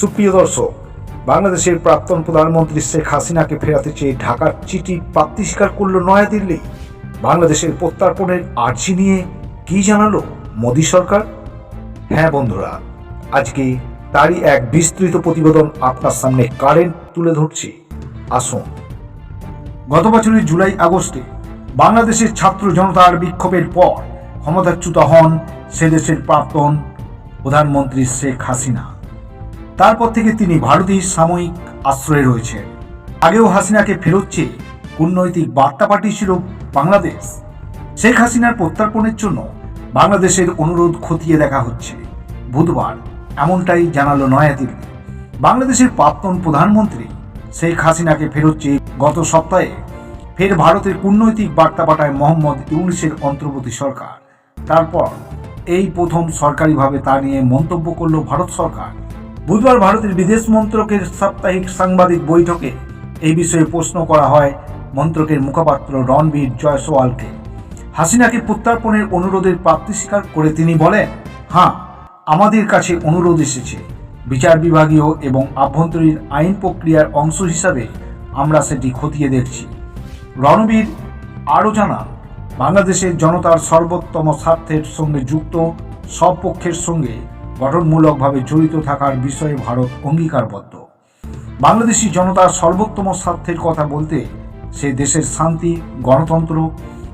সুপ্রিয় দর্শক, বাংলাদেশের প্রাক্তন প্রধানমন্ত্রী শেখ হাসিনাকে ফেরাতে চেয়ে ঢাকার চিঠি প্রাপ্তি স্বীকার করল নয়াদিল্লি। বাংলাদেশের প্রত্যার্পণের আর্জি নিয়ে কি জানালো মোদী সরকার? হ্যাঁ বন্ধুরা, আজকে তারই এক বিস্তৃত প্রতিবেদন আপনার সামনে কারেন্ট তুলে ধরছি। আসুন। গত বছরের জুলাই আগস্টে বাংলাদেশের ছাত্র জনতার বিক্ষোভের পর ক্ষমতাচ্যুত হন সে দেশের প্রাক্তন প্রধানমন্ত্রী শেখ হাসিনা। তারপর থেকে তিনি ভারতীয় সাময়িক আশ্রয়ে রয়েছেন। আগেও হাসিনাকে ফেরত চেয়ে কূটনৈতিক বার্তা পাঠিয়েছিল বাংলাদেশ। শেখ হাসিনার প্রত্যার্পণের জন্য বাংলাদেশের অনুরোধ খতিয়ে দেখা হচ্ছে। বুধবার এমনটাই জানালো নয়াদিল্লি। বাংলাদেশের প্রাক্তন প্রধানমন্ত্রী শেখ হাসিনাকে ফেরত চেয়ে গত সপ্তাহে ফের ভারতের কূটনৈতিক বার্তা পাঠায় মোহাম্মদ ইউনিসের অন্তর্বর্তী সরকার। তারপর এই প্রথম সরকারিভাবে তা নিয়ে মন্তব্য করল ভারত সরকার। বুধবার ভারতের বিদেশ মন্ত্রকের সাপ্তাহিক সাংবাদিক বৈঠকে এই বিষয়ে প্রশ্ন করা হয় মন্ত্রকের মুখপাত্র রণবীর জয়সওয়ালকে। হাসিনাকে প্রত্যার্পণের অনুরোধের প্রাপ্তি স্বীকার করে তিনি বলেন হ্যাঁ আমাদের কাছে অনুরোধ এসেছে। বিচার বিভাগীয় এবং আভ্যন্তরীণ আইন প্রক্রিয়ার অংশ হিসাবে আমরা সেটি খতিয়ে দেখছি। রণবীর আরও জানান, বাংলাদেশের জনতার সর্বোত্তম স্বার্থের সঙ্গে যুক্ত, সব পক্ষের সঙ্গে গঠনমূলকভাবে জড়িত থাকার বিষয়ে ভারত অঙ্গীকারবদ্ধ। বাংলাদেশি জনতার সর্বোত্তম স্বার্থের কথা বলতে সে দেশের শান্তি, গণতন্ত্র,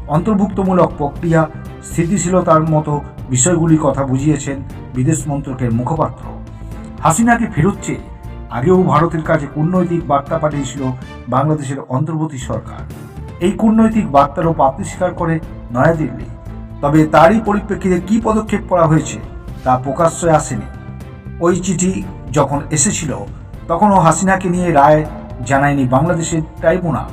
অন্তর্ভুক্তমূলক প্রক্রিয়া, স্থিতিশীলতার মতো বিষয়গুলির কথা বুঝিয়েছেন বিদেশ মন্ত্রকের মুখপাত্র। হাসিনাকে ফেরত চেয়ে আগেও ভারতের কাছে কূটনৈতিক বার্তা পাঠিয়েছিল বাংলাদেশের অন্তর্বর্তী সরকার। এই কূটনৈতিক বার্তারও প্রাপ্তি স্বীকার করে নয়াদিল্লি। তবে তারই পরিপ্রেক্ষিতে কী পদক্ষেপ করা হয়েছে তা প্রকাশ্যে আসেনি। ওই চিঠি যখন এসেছিল, তখনও হাসিনাকে নিয়ে রায় জানায়নি বাংলাদেশের ট্রাইব্যুনাল।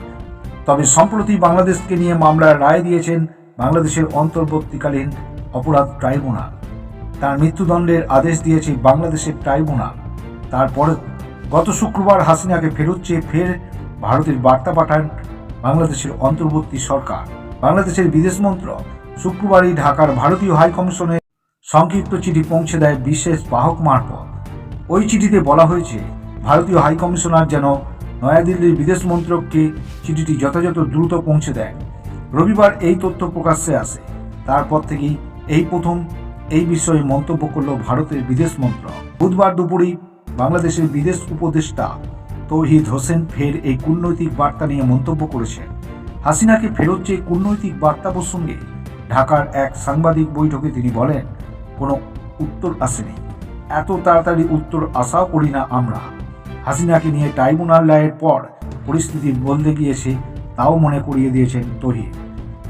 তবে সম্প্রতি বাংলাদেশকে নিয়ে মামলার রায় দিয়েছেন বাংলাদেশের অন্তর্বর্তীকালীন অপরাধ ট্রাইব্যুনাল। তার মৃত্যুদণ্ডের আদেশ দিয়েছে বাংলাদেশের ট্রাইব্যুনাল। তারপরে গত শুক্রবার হাসিনাকে ফেরত চেয়ে ফের ভারতের বার্তা পাঠান বাংলাদেশের অন্তর্বর্তী সরকার। বাংলাদেশের বিদেশ মন্ত্রক শুক্রবারই ঢাকার ভারতীয় হাই কমিশনে সংক্ষিপ্ত চিঠি পৌঁছে দেয় বিশেষ বাহক মারফত। ওই চিঠিতে বলা হয়েছে, ভারতীয় হাইকমিশনার যেন নয়াদিল্লির বিদেশ মন্ত্রককে চিঠিটি যথাযথ দ্রুত পৌঁছে দেয়। রবিবার এই তথ্য প্রকাশ্যে আসে। তারপর থেকেই এই প্রথম এই বিষয়ে মন্তব্য করল ভারতের বিদেশ মন্ত্রক। বুধবার দুপুরেই বাংলাদেশের বিদেশ উপদেষ্টা তৌহিদ হোসেন ফের এই কূটনৈতিক বার্তা নিয়ে মন্তব্য করেছেন। হাসিনাকে ফেরত চেয়ে কূটনৈতিক বার্তা প্রসঙ্গে ঢাকার এক সাংবাদিক বৈঠকে তিনি বলেন কোনো উত্তর আসেনি। এত তাড়াতাড়ি উত্তর আশাও করি না আমরা। হাসিনাকে নিয়ে ট্রাইব্যুনাল রায়ের পর পরিস্থিতি বদলে গিয়েছে তাও মনে করিয়ে দিয়েছেন তহিদ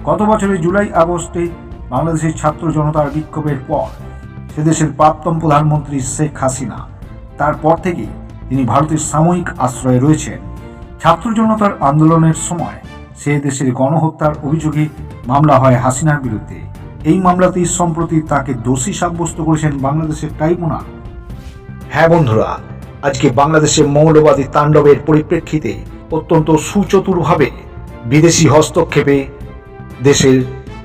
গত বছরের জুলাই আগস্টে বাংলাদেশের ছাত্র জনতার বিক্ষোভের পর সেদেশের প্রাক্তন প্রধানমন্ত্রী শেখ হাসিনা, তারপর থেকেই তিনি ভারতের সাময়িক আশ্রয়ে রয়েছেন। ছাত্র জনতার আন্দোলনের সময় সে দেশের গণহত্যার অভিযোগে মামলা হয় হাসিনার বিরুদ্ধে। এই মামলাতেই সম্প্রতি তাকে দোষী সাব্যস্ত করেছেন বাংলাদেশের ট্রাইব্যুনাল। হ্যাঁ বন্ধুরা, আজকে বাংলাদেশের মৌলবাদী তাণ্ডবের পরিপ্রেক্ষিতে অত্যন্ত সুচতুরভাবে বিদেশি হস্তক্ষেপে দেশের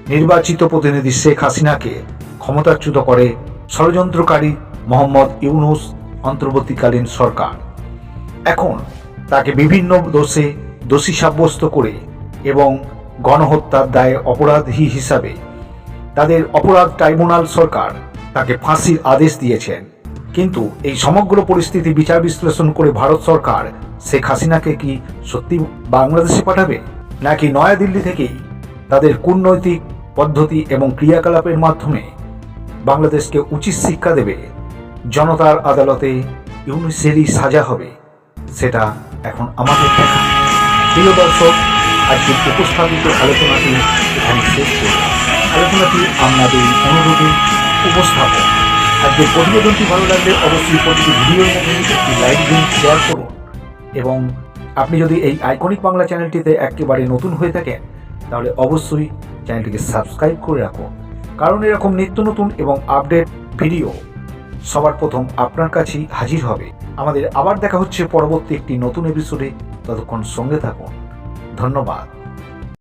নির্বাচিত প্রতিনিধি শেখ হাসিনাকে ক্ষমতাচ্যুত করে ষড়যন্ত্রকারী মোহাম্মদ ইউনুস অন্তর্বর্তীকালীন সরকার। এখন তাকে বিভিন্ন দোষে দোষী সাব্যস্ত করে এবং গণহত্যার দায়ে অপরাধী হিসাবে তাদের অপরাধ ট্রাইব্যুনাল সরকার তাকে ফাঁসির আদেশ দিয়েছেন। কিন্তু এই সমগ্র পরিস্থিতি বিচার বিশ্লেষণ করে ভারত সরকার শেখ হাসিনাকে কি সত্যি বাংলাদেশে পাঠাবে? নাকি নয়াদিল্লি থেকেই তাদের কূটনৈতিক পদ্ধতি এবং ক্রিয়াকলাপের মাধ্যমে বাংলাদেশকে উচিত শিক্ষা দেবে? জনতার আদালতে ইউনিসেরই সাজা হবে, সেটা এখন আমাদের দেখা। প্রিয় দর্শক, আজকের উপস্থাপিত আলোচনাটি এখানে শেষ করব আলোচনাটি আপনাদের অনুরোধে উপস্থাপন। আজকের প্রতিবেদনটি ভালো লাগলে অবশ্যই প্রতিটি ভিডিওর মধ্যে একটি লাইক দিন শেয়ার করুন এবং আপনি যদি এই আইকনিক বাংলা চ্যানেলটিতে একেবারে নতুন হয়ে থাকেন, তাহলে অবশ্যই চ্যানেলটিকে সাবস্ক্রাইব করে রাখুন। কারণ এরকম নিত্য নতুন এবং আপডেট ভিডিও সবার প্রথম আপনার কাছেই হাজির হবে। আমাদের আবার দেখা হচ্ছে পরবর্তী একটি নতুন এপিসোডে ততক্ষণ সঙ্গে থাকুন। ধন্যবাদ।